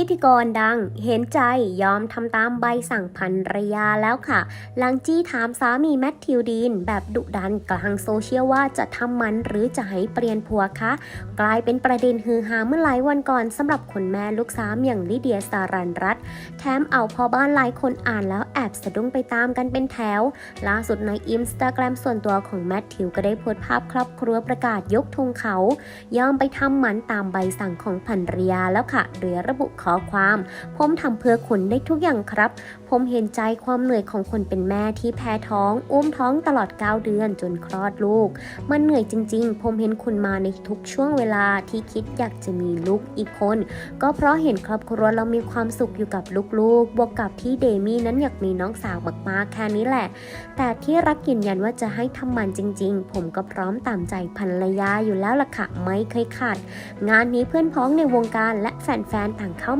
พิธีกรดังเห็นใจยอมทำตามใบสั่งภรรยาแล้วค่ะ หลังจี้ถามสามีแมทธิวดีน แบบดุดันกลางโซเชียลว่าจะทำมันหรือจะให้เปลี่ยนผัวคะ กลายเป็นประเด็นฮือฮาเมื่อหลายวันก่อนสำหรับคนแม่ลูกสามอย่างลิเดียสารันรัตแถมเอาพอบ้านหลายคนอ่านแล้วแอบสะดุ้งไปตามกันเป็นแถว ล่าสุดในอินสตาแกรมส่วนตัวของแมทธิวก็ได้โพสต์ภาพครอบครัวประกาศยกธงเขา ยอมไปทำมันตามใบสั่งของภรรยาแล้วค่ะโดยระบุข้อความ ผมทำเพื่อคุณได้ทุกอย่างครับ ผมเห็นใจความเหนื่อยของคนเป็นแม่ที่แพ้ท้องอุ้มท้องตลอด 9 เดือนจนคลอดลูก มันเหนื่อยจริง ๆ ผมเห็นคุณมาในทุกช่วงเวลาที่คิดอยากจะมีลูกอีกคน ก็เพราะเห็นครอบครัวเรามีความสุขอยู่กับลูกๆ บวกกับที่เดมี่นั้นอยากมีน้องสาวมากๆแค่นี้แหละ แต่ที่รักยืนยันว่าจะให้ทำมันจริง ๆ ผมก็พร้อมตามใจภรรยาอยู่แล้วล่ะค่ะไม่เคยขาด งานนี้เพื่อนพ้องในวงการและแฟนๆต่างเข้า